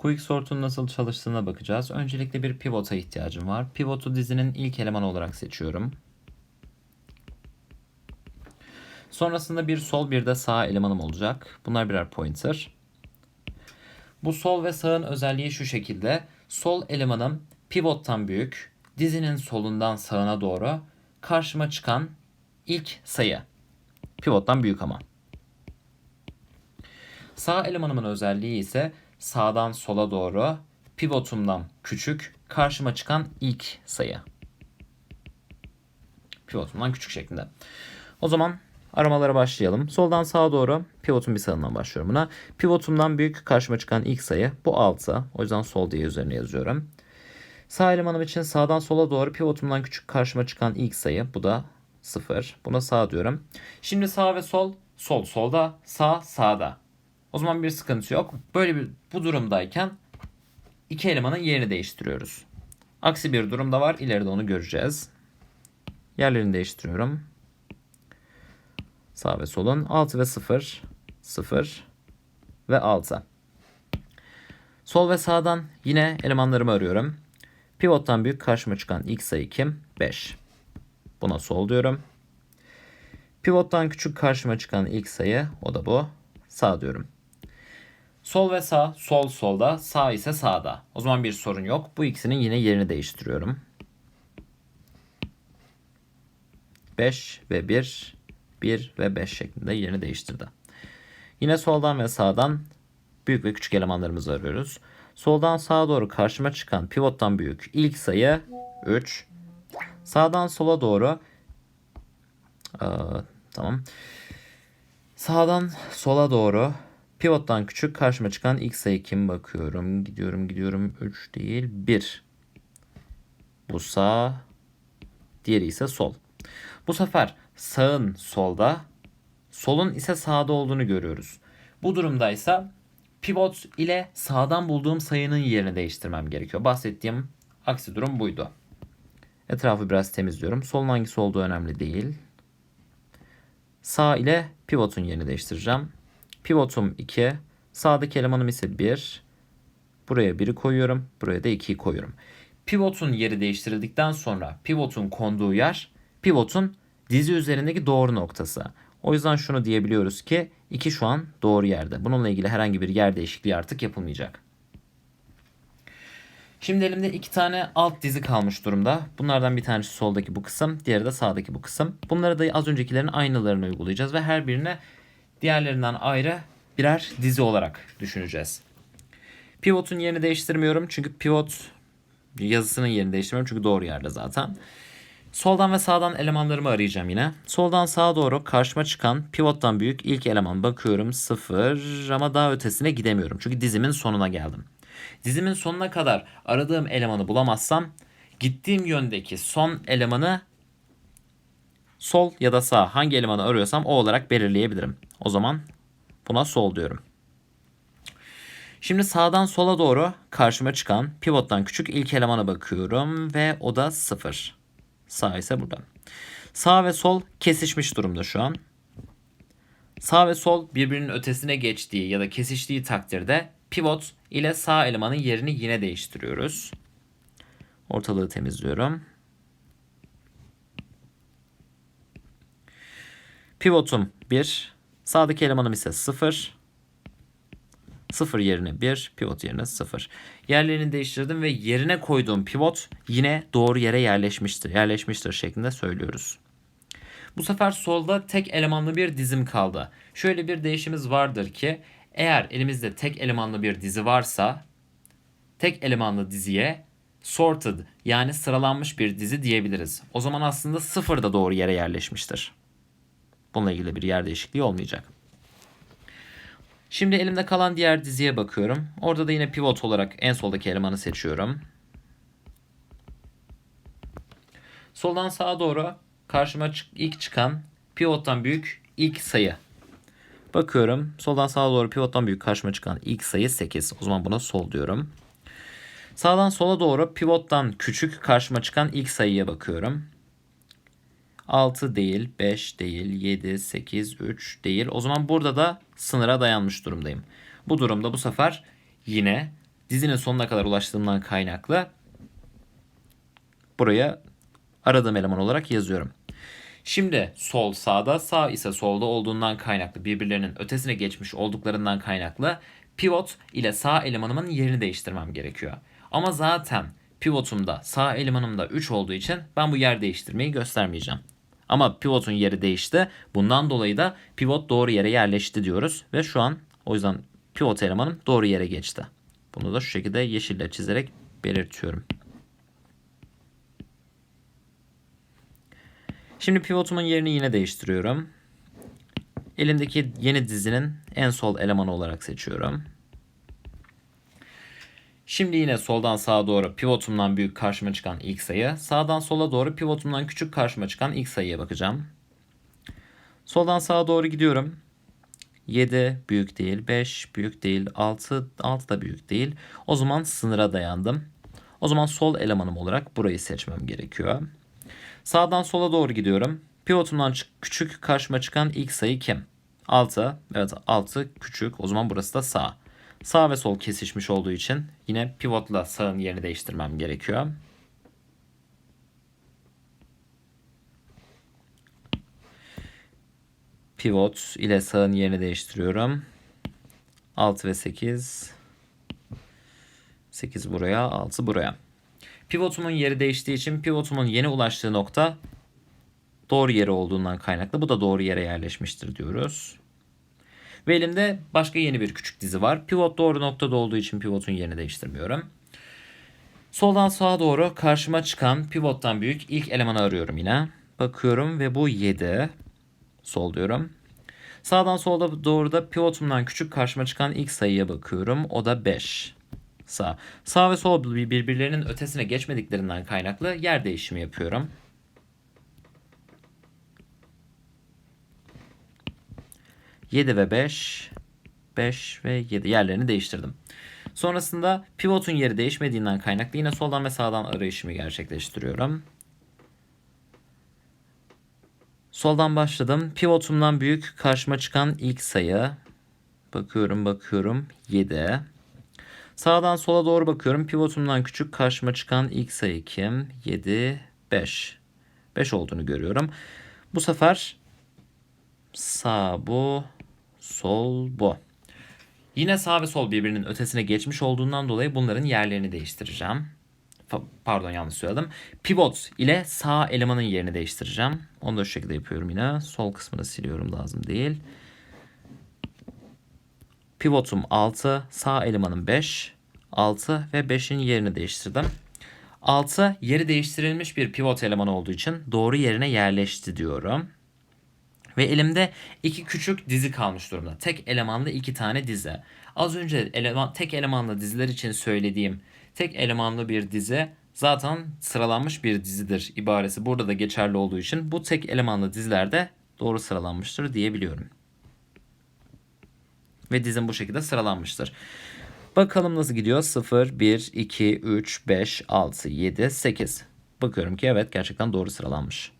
Quick Sort'un nasıl çalıştığına bakacağız. Öncelikle bir pivota ihtiyacım var. Pivotu dizinin ilk elemanı olarak seçiyorum. Sonrasında bir sol bir de sağ elemanım olacak. Bunlar birer pointer. Bu sol ve sağın özelliği şu şekilde. Sol elemanım pivottan büyük, dizinin solundan sağına doğru karşıma çıkan ilk sayı. Pivottan büyük ama. Sağ elemanımın özelliği ise sağdan sola doğru pivotumdan küçük karşıma çıkan ilk sayı. Pivotumdan küçük şeklinde. O zaman aramalara başlayalım. Soldan sağa doğru pivotun bir sağından başlıyorum buna. Pivotumdan büyük karşıma çıkan ilk sayı bu 6. O yüzden sol diye üzerine yazıyorum. Sağ elemanım için sağdan sola doğru pivotumdan küçük karşıma çıkan ilk sayı bu da 0. Buna sağ diyorum. Şimdi sağ ve sol sol solda sağ sağda. O zaman bir sıkıntı yok. Böyle bir bu durumdayken iki elemanın yerini değiştiriyoruz. Aksi bir durum da var. İleride onu göreceğiz. Yerlerini değiştiriyorum. Sağ ve solun 6 ve 0, 0 ve 6. Sol ve sağdan yine elemanlarımı arıyorum. Pivottan büyük karşıma çıkan ilk sayı kim? 5. Buna sol diyorum. Pivottan küçük karşıma çıkan ilk sayı o da bu. Sağ diyorum. Sol ve sağ, sol solda, sağ ise sağda. O zaman bir sorun yok. Bu ikisinin yine yerini değiştiriyorum. 5 ve 1, 1 ve 5 şeklinde yerini değiştirdi. Yine soldan ve sağdan büyük ve küçük elemanlarımızı arıyoruz. Soldan sağa doğru karşıma çıkan pivottan büyük ilk sayı 3. Sağdan sola doğru Aa, tamam. Sağdan sola doğru pivottan küçük karşıma çıkan ilk sayı kim bakıyorum. Gidiyorum gidiyorum 3 değil 1. Bu sağ. Diğeri ise sol. Bu sefer sağın solda, solun ise sağda olduğunu görüyoruz. Bu durumda ise pivot ile sağdan bulduğum sayının yerini değiştirmem gerekiyor. Bahsettiğim aksi durum buydu. Etrafı biraz temizliyorum. Solun hangisi olduğu önemli değil. Sağ ile pivotun yerini değiştireceğim. Pivotum 2. Sağdaki elemanım ise 1. Buraya 1'i koyuyorum. Buraya da 2'yi koyuyorum. Pivotun yeri değiştirildikten sonra pivotun konduğu yer pivotun dizi üzerindeki doğru noktası. O yüzden şunu diyebiliyoruz ki 2 şu an doğru yerde. Bununla ilgili herhangi bir yer değişikliği artık yapılmayacak. Şimdi elimde iki tane alt dizi kalmış durumda. Bunlardan bir tanesi soldaki bu kısım, diğeri de sağdaki bu kısım. Bunları da az öncekilerin aynılarını uygulayacağız ve her birine diğerlerinden ayrı birer dizi olarak düşüneceğiz. Pivotun yerini değiştirmiyorum çünkü pivot yazısının yerini değiştirmiyorum çünkü doğru yerde zaten. Soldan ve sağdan elemanlarımı arayacağım yine. Soldan sağa doğru karşıma çıkan pivottan büyük ilk eleman bakıyorum 0 ama daha ötesine gidemiyorum. Çünkü dizimin sonuna geldim. Dizimin sonuna kadar aradığım elemanı bulamazsam gittiğim yöndeki son elemanı sol ya da sağ hangi elemanı arıyorsam o olarak belirleyebilirim. O zaman buna sol diyorum. Şimdi sağdan sola doğru karşıma çıkan pivottan küçük ilk elemana bakıyorum ve o da 0. Sağ ise burada. Sağ ve sol kesişmiş durumda şu an. Sağ ve sol birbirinin ötesine geçtiği ya da kesiştiği takdirde pivot ile sağ elemanın yerini yine değiştiriyoruz. Ortalığı temizliyorum. Pivotum 1. Sağdaki elemanım ise 0. 0 yerine 1, pivot yerine 0. Yerlerini değiştirdim ve yerine koyduğum pivot yine doğru yere yerleşmiştir. Yerleşmiştir şeklinde söylüyoruz. Bu sefer solda tek elemanlı bir dizim kaldı. Şöyle bir değişimiz vardır ki eğer elimizde tek elemanlı bir dizi varsa tek elemanlı diziye sorted yani sıralanmış bir dizi diyebiliriz. O zaman aslında sıfır da doğru yere yerleşmiştir. Bununla ilgili bir yer değişikliği olmayacak. Şimdi elimde kalan diğer diziye bakıyorum. Orada da yine pivot olarak en soldaki elemanı seçiyorum. Soldan sağa doğru karşıma ilk çıkan pivottan büyük ilk sayı. Bakıyorum. Soldan sağa doğru pivottan büyük karşıma çıkan ilk sayı 8. O zaman buna sol diyorum. Sağdan sola doğru pivottan küçük karşıma çıkan ilk sayıya bakıyorum. 6 değil, 5 değil, 7, 8, 3 değil. O zaman burada da sınıra dayanmış durumdayım. Bu durumda bu sefer yine dizinin sonuna kadar ulaştığımdan kaynaklı buraya aradığım eleman olarak yazıyorum. Şimdi sol sağda, sağ ise solda olduğundan kaynaklı, birbirlerinin ötesine geçmiş olduklarından kaynaklı pivot ile sağ elemanımın yerini değiştirmem gerekiyor. Ama zaten pivotumda, sağ elemanımda 3 olduğu için ben bu yer değiştirmeyi göstermeyeceğim. Ama pivotun yeri değişti. Bundan dolayı da pivot doğru yere yerleşti diyoruz. Ve şu an o yüzden pivot elemanım doğru yere geçti. Bunu da şu şekilde yeşille çizerek belirtiyorum. Şimdi pivotumun yerini yine değiştiriyorum. Elimdeki yeni dizinin en sol elemanı olarak seçiyorum. Şimdi yine soldan sağa doğru pivotumdan büyük karşıma çıkan ilk sayı, sağdan sola doğru pivotumdan küçük karşıma çıkan ilk sayıya bakacağım. Soldan sağa doğru gidiyorum. 7 büyük değil, 5 büyük değil, 6, 6 da büyük değil. O zaman sınıra dayandım. O zaman sol elemanım olarak burayı seçmem gerekiyor. Sağdan sola doğru gidiyorum. Pivotumdan küçük karşıma çıkan ilk sayı kim? 6. Evet 6 küçük. O zaman burası da sağ. Sağ ve sol kesişmiş olduğu için yine pivotla sağın yerini değiştirmem gerekiyor. Pivot ile sağın yerini değiştiriyorum. 6 ve 8. 8 buraya, 6 buraya. Pivotumun yeri değiştiği için pivotumun yeni ulaştığı nokta doğru yeri olduğundan kaynaklı. Bu da doğru yere yerleşmiştir diyoruz. Ve elimde başka yeni bir küçük dizi var. Pivot doğru noktada olduğu için pivotun yerini değiştirmiyorum. Soldan sağa doğru karşıma çıkan pivottan büyük ilk elemanı arıyorum yine. Bakıyorum ve bu 7. Sol diyorum. Sağdan solda doğru da pivotumdan küçük karşıma çıkan ilk sayıya bakıyorum. O da 5. Sağ. Sağ ve sol birbirlerinin ötesine geçmediklerinden kaynaklı yer değişimi yapıyorum. Yedi ve beş, beş ve yedi yerlerini değiştirdim. Sonrasında pivotun yeri değişmediğinden kaynaklı yine soldan ve sağdan arayışımı gerçekleştiriyorum. Soldan başladım. Pivotumdan büyük karşıma çıkan ilk sayı. Bakıyorum bakıyorum 7. Sağdan sola doğru bakıyorum. Pivotumdan küçük karşıma çıkan ilk sayı kim? 7, 5. 5 olduğunu görüyorum. Bu sefer sağ bu, sol bu. Yine sağ ve sol birbirinin ötesine geçmiş olduğundan dolayı bunların yerlerini değiştireceğim. Pardon yanlış söyledim. Pivot ile sağ elemanın yerini değiştireceğim. Onu da şu şekilde yapıyorum yine. Sol kısmını siliyorum lazım değil. Pivotum 6, sağ elemanım 5. 6 ve 5'in yerini değiştirdim. 6 yeri değiştirilmiş bir pivot eleman olduğu için doğru yerine yerleşti diyorum. Ve elimde iki küçük dizi kalmış durumda. Tek elemanlı iki tane dizi. Az önce eleman, tek elemanlı diziler için söylediğim tek elemanlı bir dizi zaten sıralanmış bir dizidir ibaresi burada da geçerli olduğu için bu tek elemanlı dizilerde doğru sıralanmıştır diyebiliyorum. Ve dizim bu şekilde sıralanmıştır. Bakalım nasıl gidiyor? 0, 1, 2, 3, 5, 6, 7, 8. Bakıyorum ki evet gerçekten doğru sıralanmış.